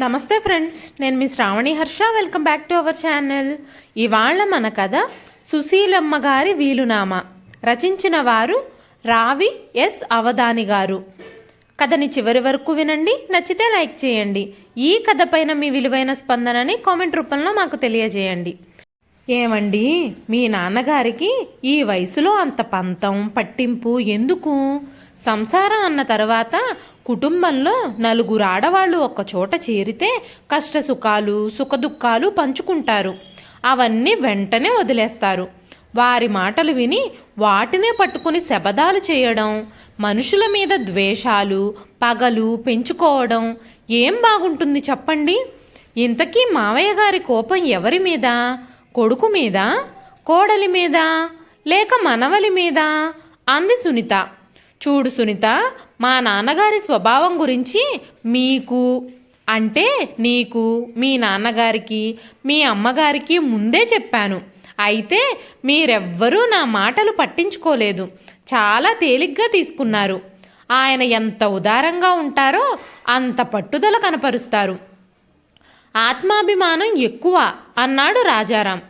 నమస్తే ఫ్రెండ్స్ నేను మీ Shravani Harsha. Welcome back to our channel. ఇవాళ మన కథ సుశీలమ్మ గారి వీలునామా. రచించిన వారు రావి ఎస్ అవధాని గారు. కథని చివరి వరకు వినండి నచ్చితే లైక్ చేయండి. ఈ కథ పైన మీ విలువైన స్పందనని కామెంట్ రూపంలో మాకు తెలియజేయండి. ఏమండి? మీ నాన్నగారికి ఈ వయసులో అంత పంతం పట్టింపు ఎందుకు? సంసారం అన్న తర్వాత కుటుంబంలో నలుగురు ఆడవాళ్ళు ఒక్కచోట చేరితే కష్ట సుఖాలు సుఖదుఖాలు పంచుకుంటారు. అవన్నీ వెంటనే వదిలేస్తారు. వారి మాటలు విని వాటినే పట్టుకుని శబదాలు చేయడం మనుషుల మీద ద్వేషాలు పగలు పెంచుకోవడం ఏం బాగుంటుంది చెప్పండి? ఇంతకీ మావయ్య గారి కోపం ఎవరి మీద? కొడుకు మీద కోడలి మీద లేక మనవలి మీద అంది సునీత. చూడు సునీత మా నాన్నగారి స్వభావం గురించి మీకు అంటే నీకు మీ నాన్నగారికి మీ అమ్మగారికి ముందే చెప్పాను. అయితే మీరెవ్వరూ నా మాటలు పట్టించుకోలేదు. చాలా తేలిగ్గా తీసుకున్నారు. ఆయన ఎంత ఉదారంగా ఉంటారో అంత పట్టుదల కనపరుస్తారు. ఆత్మాభిమానం ఎక్కువ అన్నాడు రాజారాం.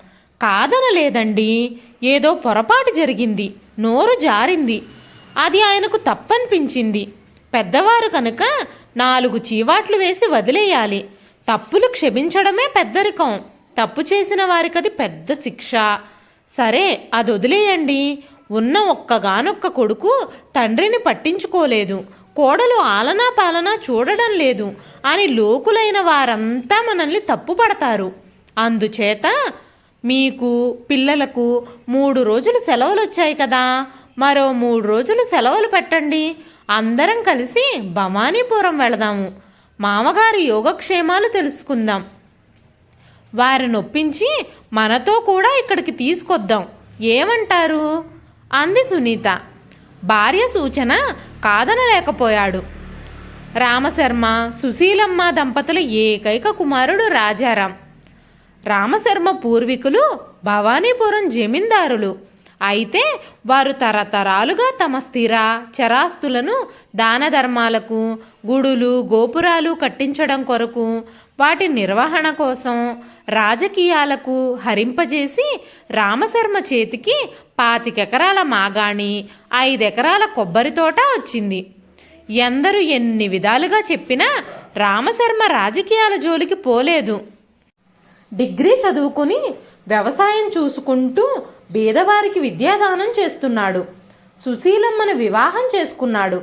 కాదనలేదండి. ఏదో పొరపాటు జరిగింది. నోరు జారింది. అది ఆయనకు తప్పనిపించింది. పెద్దవారు కనుక నాలుగు చీవాట్లు వేసి వదిలేయాలి. తప్పులు క్షమించడమే పెద్దరికం తప్పు చేసిన వారికది పెద్ద శిక్ష. సరే అది వదిలేయండి. ఉన్న ఒక్కగానొక్క కొడుకు తండ్రిని పట్టించుకోలేదు. కోడలు ఆలనా పాలనా చూడడం లేదు. అని లోకులైన వారంతా మనల్ని తప్పుపడతారు. అందుచేత మీకు పిల్లలకు మూడు రోజులు సెలవులు వచ్చాయి కదా. మరో మూడు రోజులు సెలవులు పెట్టండి. అందరం కలిసి భవానీపురం వెళదాము. మామగారి యోగక్షేమాలు తెలుసుకుందాం. వారిని ఒప్పించి మనతో కూడా ఇక్కడికి తీసుకొద్దాం. ఏమంటారు? అంది సునీత. భార్య సూచన కాదనలేకపోయాడు. రామశర్మ సుశీలమ్మ దంపతుల ఏకైక కుమారుడు రాజారాం. రామశర్మ పూర్వీకులు భవానీపురం జమీందారులు. అయితే వారు తరతరాలుగా తమ స్థిర చరాస్తులను దాన ధర్మాలకు గుడులు గోపురాలు కట్టించడం కొరకు వాటి నిర్వహణ కోసం రాజకీయాలకు హరింపజేసి రామశర్మ చేతికి పాతికెకరాల మాగాణి ఐదెకరాల కొబ్బరి తోట వచ్చింది. ఎందరు ఎన్ని విధాలుగా చెప్పినా రామశర్మ రాజకీయాల జోలికి పోలేదు. డిగ్రీ చదువుకుని వ్యవసాయం చూసుకుంటూ బీదవారికి విద్యాదానం చేస్తున్నాడు. సుశీలమ్మను వివాహం చేసుకున్నాడు.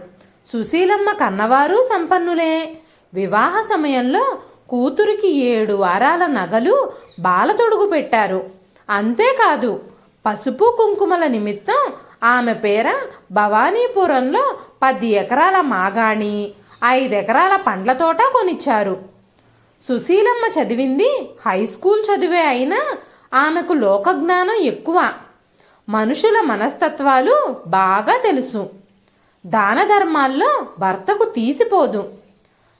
సుశీలమ్మ కన్నవారు సంపన్నులే. వివాహ సమయంలో కూతురికి ఏడు వారాల నగలు బాలతొడుగు పెట్టారు. అంతేకాదు పసుపు కుంకుమల నిమిత్తం ఆమె పేర భవానీపురంలో పది ఎకరాల మాగాణి ఐదెకరాల పండ్ల తోట కొనిచ్చారు. సుశీలమ్మ చదివింది. హై స్కూల్ చదివే అయినా ఆమెకు లోకజ్ఞానం ఎక్కువ. మనుషుల మనస్తత్వాలు బాగా తెలుసు. దాన ధర్మాల్లో భర్తకు తీసిపోదు.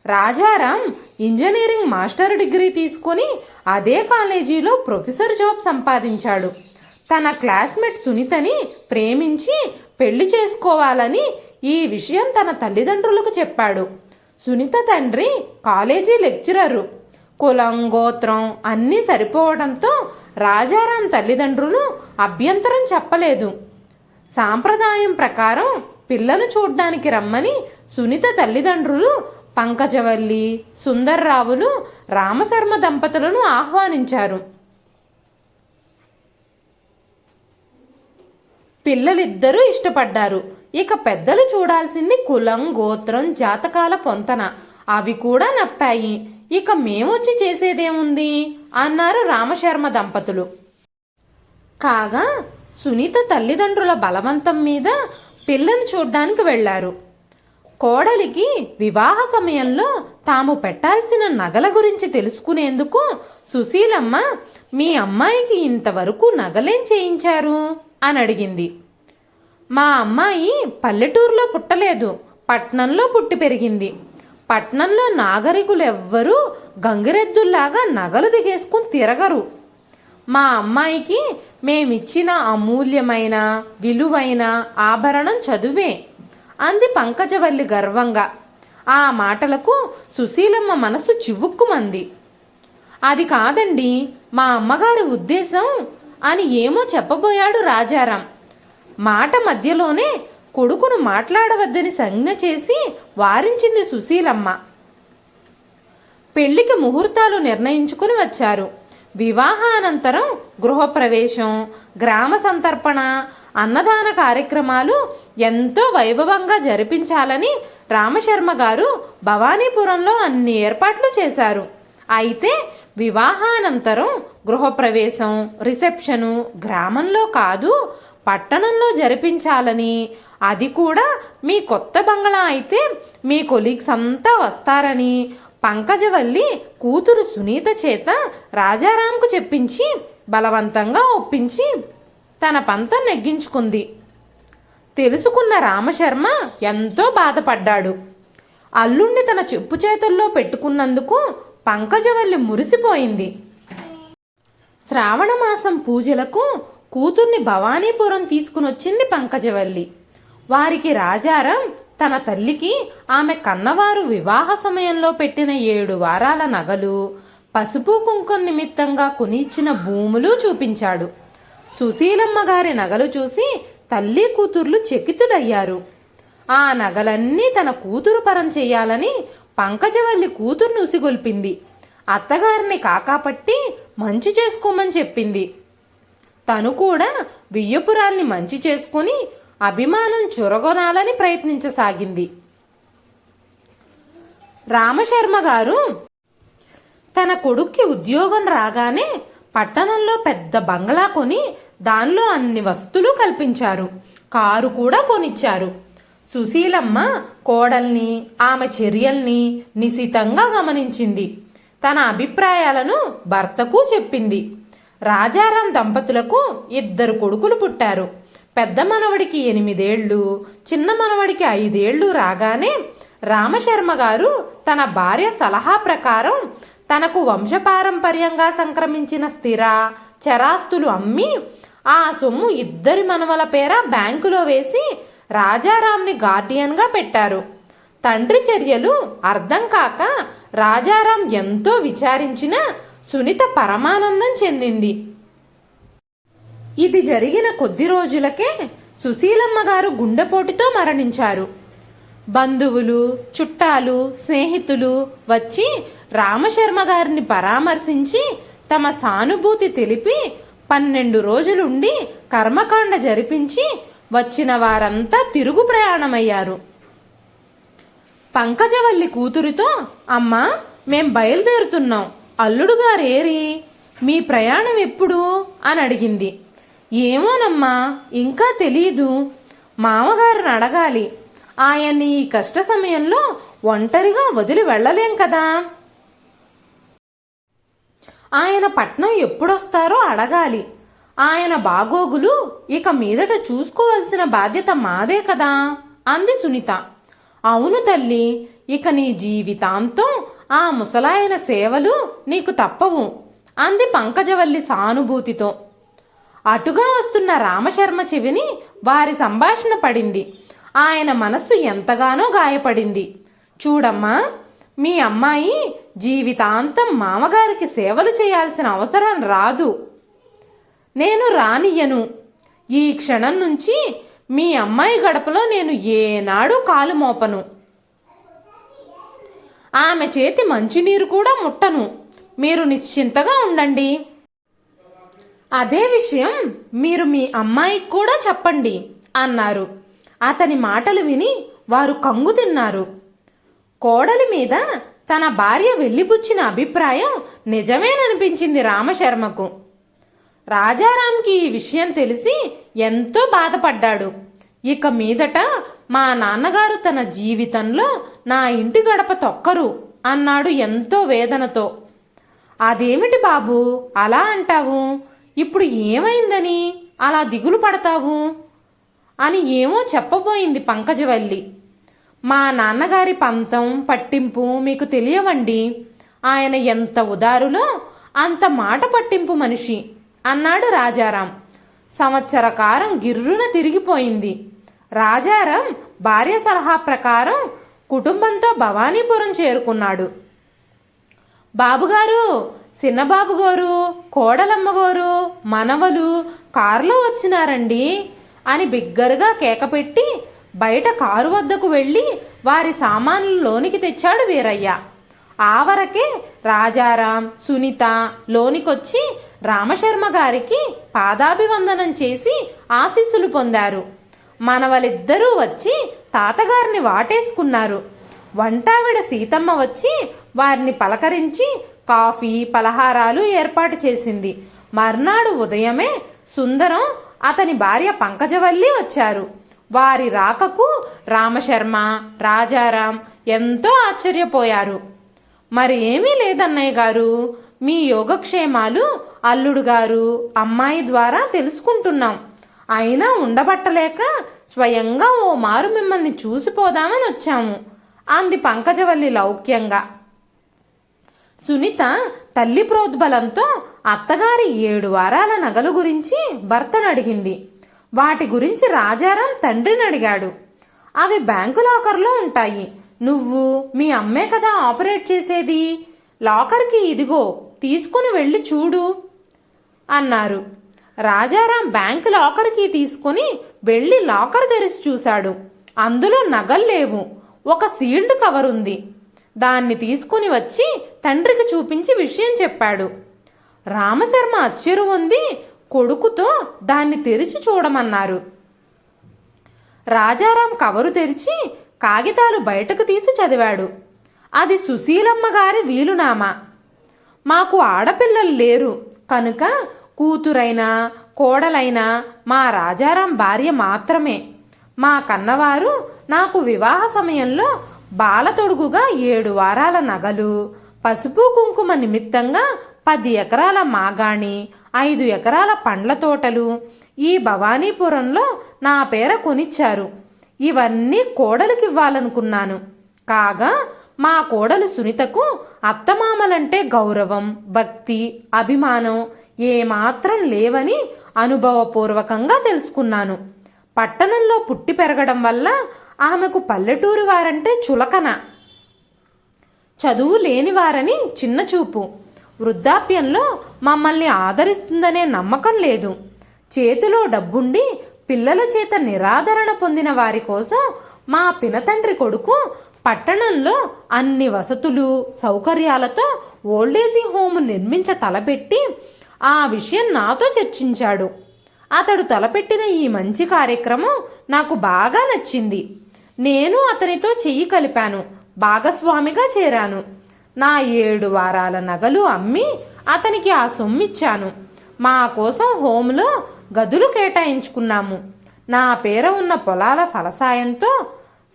రాజారాం ఇంజనీరింగ్ మాస్టర్ డిగ్రీ తీసుకొని అదే కాలేజీలో ప్రొఫెసర్ జాబ్ సంపాదించాడు. తన క్లాస్మేట్ సునీతని ప్రేమించి పెళ్ళి చేసుకోవాలని ఈ విషయం తన తల్లిదండ్రులకు చెప్పాడు. సునీత తండ్రి కాలేజీ లెక్చరరు. కులం గోత్రం అన్నీ సరిపోవడంతో రాజారాం తల్లిదండ్రులు అభ్యంతరం చెప్పలేదు. సాంప్రదాయం ప్రకారం పిల్లను చూడ్డానికి రమ్మని సునీత తల్లిదండ్రులు పంకజవల్లి సుందర్రావులు రామశర్మ దంపతులను ఆహ్వానించారు. పిల్లలిద్దరూ ఇష్టపడ్డారు. ఇక పెద్దలు చూడాల్సింది కులం గోత్రం జాతకాల పొంతన. అవి కూడా నప్పాయి. ఇక మేమొచ్చి చేసేదేముంది? అన్నారు రామశర్మ దంపతులు. కాగా సునీత తల్లిదండ్రుల బలవంతం మీద పిల్లను చూడ్డానికి వెళ్ళారు కోడలికి వివాహ సమయంలో తాము పెట్టాల్సిన నగల గురించి తెలుసుకునేందుకు సుశీలమ్మ మీ అమ్మాయికి ఇంతవరకు నగలేం చేయించారు? అని అడిగింది. మా అమ్మాయి పల్లెటూరులో పుట్టలేదు. పట్నంలో పుట్టి పెరిగింది. పట్నంలో నాగరికులు ఎవ్వరూ గంగిరెద్దుల్లాగా నగలు దిగేసుకుని తిరగరు. మా అమ్మాయికి మేమిచ్చిన అమూల్యమైన విలువైన ఆభరణం చదువే. అంది పంకజవల్లి గర్వంగా. ఆ మాటలకు సుశీలమ్మ మనసు చివుక్కుమంది. అది కాదండి మా అమ్మగారి ఉద్దేశం అని ఏమో చెప్పబోయాడు రాజారాం. మాట మధ్యలోనే కొడుకును మాట్లాడవద్దని సంజ్ఞ చేసి వారించింది సుశీలమ్మ. పెళ్ళికి ముహూర్తాలు నిర్ణయించుకుని వచ్చారు. వివాహానంతరం గృహప్రవేశం గ్రామ సంతర్పణ అన్నదాన కార్యక్రమాలు ఎంతో వైభవంగా జరిపించాలని రామశర్మ గారు భవానీపురంలో అన్ని ఏర్పాట్లు చేశారు. అయితే వివాహానంతరం గృహప్రవేశం రిసెప్షను గ్రామంలో కాదు పట్టణంలో జరిపించాలని అది కూడా మీ కొత్త బంగళా అయితే మీ కొలీగ్స్ అంతా వస్తారని పంకజవల్లి కూతురు సునీత చేత రాజారాంకు చెప్పించి బలవంతంగా ఒప్పించి తన పంతం నెగ్గించుకుంది. తెలుసుకున్న రామశర్మ ఎంతో బాధపడ్డాడు. అల్లుణ్ణి తన చెప్పు చేతుల్లో పెట్టుకున్నందుకు పంకజవల్లి మురిసిపోయింది. శ్రావణమాసం పూజలకు కూతుర్ని భవానీపురం తీసుకునొచ్చింది పంకజవల్లి. వారికి రాజారాం తన తల్లికి ఆమె కన్నవారు వివాహ సమయంలో పెట్టిన ఏడు వారాల నగలు పసుపు కుంకుమ నిమిత్తంగా కొనిచ్చిన భూములు చూపించాడు. సుశీలమ్మ గారి నగలు చూసి తల్లి కూతుర్లు చెకితులయ్యారు. ఆ నగలన్నీ తన కూతురు పరం చెయ్యాలని పంకజవల్లి కూతుర్ని ఉసిగొల్పింది. అత్తగారిని కాకాపట్టి మంచి చేసుకోమని చెప్పింది. తను కూడా వియ్యపురాల్ని మంచి చేసుకుని అభిమానం చురగొనాలని ప్రయత్నించసాగింది. రామశర్మ గారు తన కొడుక్కి ఉద్యోగం రాగానే పట్టణంలో పెద్ద బంగ్లా కొని దానిలో అన్ని వస్తువులు కల్పించారు. కారు కూడా కొనిచ్చారు. సుశీలమ్మ కోడల్ని ఆమె చర్యల్ని నిశితంగా గమనించింది. తన అభిప్రాయాలను భర్తకు చెప్పింది. రాజారాం దంపతులకు ఇద్దరు కొడుకులు పుట్టారు. పెద్ద మనవడికి ఎనిమిదేళ్ళు చిన్న మనవడికి ఐదేళ్ళు రాగానే రామశర్మ గారు తన భార్య సలహా ప్రకారం తనకు వంశపారంపర్యంగా సంక్రమించిన స్థిర చరాస్తులు అమ్మి ఆ సొమ్ము ఇద్దరి మనవల పేర బ్యాంకులో వేసి రాజారాంని గార్డియన్గా పెట్టారు. తండ్రి చర్యలు అర్థం కాక రాజారాం ఎంతో విచారించినా సునీత పరమానందం చెందింది. ఇది జరిగిన కొద్ది రోజులకే సుశీలమ్మ గారు గుండెపోటుతో మరణించారు. బంధువులు చుట్టాలు స్నేహితులు వచ్చి రామశర్మ గారిని పరామర్శించి తమ సానుభూతి తెలిపి పన్నెండు రోజులుండి కర్మకాండ జరిపించి వచ్చిన వారంతా తిరుగు ప్రయాణమయ్యారు. పంకజవల్లి కూతురితో అమ్మా మేం బయలుదేరుతున్నాం. అల్లుడు గారేరి మీ ప్రయాణం ఎప్పుడు? అని అడిగింది. ఏమోనమ్మా ఇంకా తెలీదు. మామగారిని అడగాలి. ఆయన్ని ఈ కష్ట సమయంలో ఒంటరిగా వదిలి వెళ్ళలేం కదా. ఆయన పట్నం ఎప్పుడొస్తారో అడగాలి. ఆయన బాగోగులు ఇక మీదట చూసుకోవలసిన బాధ్యత మాదే కదా అంది సునీత. అవును తల్లి ఇక నీ జీవితాంతం ఆ ముసలాయన సేవలు నీకు తప్పవు అంది పంకజవల్లి సానుభూతితో. అటుగా వస్తున్న రామశర్మ చెవిని వారి సంభాషణ పడింది. ఆయన మనస్సు ఎంతగానో గాయపడింది. చూడమ్మా మీ అమ్మాయి జీవితాంతం మామగారికి సేవలు చేయాల్సిన అవసరం రాదు. నేను రానియ్యను. ఈ క్షణం నుంచి మీ అమ్మాయి గడపలో నేను ఏనాడు కాలు మోపను. ఆమె చేతి మంచినీరు కూడా ముట్టను. మీరు నిశ్చింతగా ఉండండి. అదే విషయం మీరు మీ అమ్మాయికి కూడా చెప్పండి అన్నారు. అతని మాటలు విని వారు కంగు తిన్నారు. కోడలి మీద తన భార్య వెళ్ళిపుచ్చిన అభిప్రాయం నిజమేననిపించింది రామశర్మకు. రాజారాంకి ఈ విషయం తెలిసి ఎంతో బాధపడ్డాడు. ఇక మీదట మా నాన్నగారు తన జీవితంలో నా ఇంటి గడప తొక్కరు అన్నాడు ఎంతో వేదనతో. అదేమిటి బాబు? అలా అంటావు? ఇప్పుడు ఏమైందని? అలా దిగులు పడతావు? అని ఏమో చెప్పబోయింది పంకజవల్లి. మా నాన్నగారి పంతం పట్టింపు మీకు తెలియవండి. ఆయన ఎంత ఉదారులో అంత మాట పట్టింపు మనిషి. అన్నాడు రాజారాం. సంవత్సరకారం గిర్రున తిరిగిపోయింది. రాజారాం భార్య సలహా ప్రకారం కుటుంబంతో భవానీపురం చేరుకున్నాడు. బాబుగారు చిన్నబాబు గారు కోడలమ్మ గారు మనవలు కారులో వచ్చినారండి అని బిగ్గరగా కేకపెట్టి బయట కారు వద్దకు వెళ్ళి వారి సామాన్లు లోనికి తెచ్చాడు వీరయ్య. ఆవరకే రాజారాం సునీత లోనికొచ్చి రామశర్మ గారికి పాదాభివందనం చేసి ఆశీస్సులు పొందారు. మనవలిద్దరూ వచ్చి తాతగారిని వాటేసుకున్నారు. వంటావిడ సీతమ్మ వచ్చి వారిని పలకరించి కాఫీ పలహారాలు ఏర్పాటు చేసింది. మర్నాడు ఉదయమే సుందరం అతని భార్య పంకజవల్లి వచ్చారు. వారి రాకకు రామశర్మ రాజారాం ఎంతో ఆశ్చర్యపోయారు. మరి ఏమీ లేదన్నయ్య గారు. మీ యోగక్షేమాలు అల్లుడు గారు అమ్మాయి ద్వారా తెలుసుకుంటున్నాం. అయినా ఉండబట్టలేక స్వయంగా ఓ మారు మిమ్మల్ని చూసిపోదామని వచ్చాము. అంది పంకజవల్లి లౌక్యంగా. సునీత తల్లి ప్రోద్బలంతో అత్తగారి ఏడు వారాల నగలు గురించి భర్తను అడిగింది. వాటి గురించి రాజారాం తండ్రిని అడిగాడు. అవి బ్యాంకు లాకర్లో ఉంటాయి. నువ్వు మీ అమ్మే కదా ఆపరేట్ చేసేది? లాకర్కి ఇదిగో తీసుకుని వెళ్ళి చూడు అన్నారు. రాజారాం బ్యాంక్ లాకర్కి తీసుకుని వెళ్ళి లాకర్ తెరిచి చూశాడు. అందులో నగలు లేవు. ఒక సీల్డ్ కవర్ ఉంది. దాన్ని తీసుకుని వచ్చి తండ్రికి చూపించి విషయం చెప్పాడు. రామశర్మ అచ్చెరు ఉంది కొడుకుతో దాన్ని తెరిచి చూడమన్నారు. రాజారాం కవరు తెరిచి కాగితాలు బయటకు తీసి చదివాడు. అది సుశీలమ్మ గారి వీలునామా. మాకు ఆడపిల్లలు లేరు. కనుక కూతురైనా కోడలైనా మా రాజారాం భార్య మాత్రమే. మా కన్నవారు నాకు వివాహ సమయంలో బాలతొడుగుగా ఏడు వారాల నగలు పసుపు కుంకుమ నిమిత్తంగా పది ఎకరాల మాగాణి ఐదు ఎకరాల పండ్ల తోటలు ఈ భవానీపురంలో నా పేర కొనిచ్చారు. ఇవన్నీ కోడలికివ్వాలనుకున్నాను. కాగా మా కోడలు సునీతకు అత్తమామలంటే గౌరవం భక్తి అభిమానం ఏమాత్రం లేవని అనుభవపూర్వకంగా తెలుసుకున్నాను. పట్టణంలో పుట్టి పెరగడం వల్ల ఆమెకు పల్లెటూరు వారంటే చులకన. చదువు లేనివారని చిన్న చూపు. వృద్ధాప్యంలో మమ్మల్ని ఆదరిస్తుందనే నమ్మకం లేదు. చేతిలో డబ్బుండి పిల్లల చేత నిరాదరణ పొందిన వారి కోసం మా పినతండ్రి కొడుకు పట్టణంలో అన్ని వసతులు సౌకర్యాలతో ఓల్డేజీ హోమ్ నిర్మించ తలపెట్టి ఆ విషయం నాతో చర్చించాడు. అతడు తలపెట్టిన ఈ మంచి కార్యక్రమం నాకు బాగా నచ్చింది. నేను అతనితో చెయ్యి కలిపాను భాగస్వామిగా చేరాను. నా ఏడు వారాల నగలు అమ్మి అతనికి ఆ సొమ్మిచ్చాను. మా కోసం హోంలో గదులు కేటాయించుకున్నాము. నా పేర ఉన్న పొలాల ఫలసాయంతో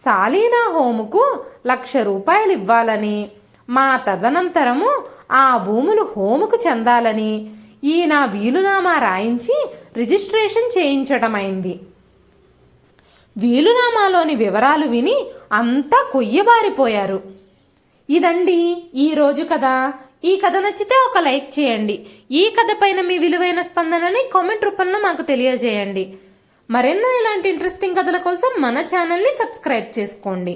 సాలీనా హోముకు లక్ష రూపాయలు ఇవ్వాలని మా తదనంతరము ఆ భూములు హోముకు చెందాలని ఈ నా వీలునామా రాయించి రిజిస్ట్రేషన్ చేయించటమైంది. వీలునామాలోని వివరాలు విని అంతా కొయ్యబారిపోయారు. ఇదండి ఈరోజు కదా ఈ కథ నచ్చితే ఒక లైక్ చేయండి. ఈ కథ పైన మీ విలువైన స్పందనని కామెంట్ రూపంలో మాకు తెలియజేయండి. మరెన్నో ఇలాంటి ఇంట్రెస్టింగ్ కథల కోసం మన ఛానల్ని సబ్స్క్రైబ్ చేసుకోండి.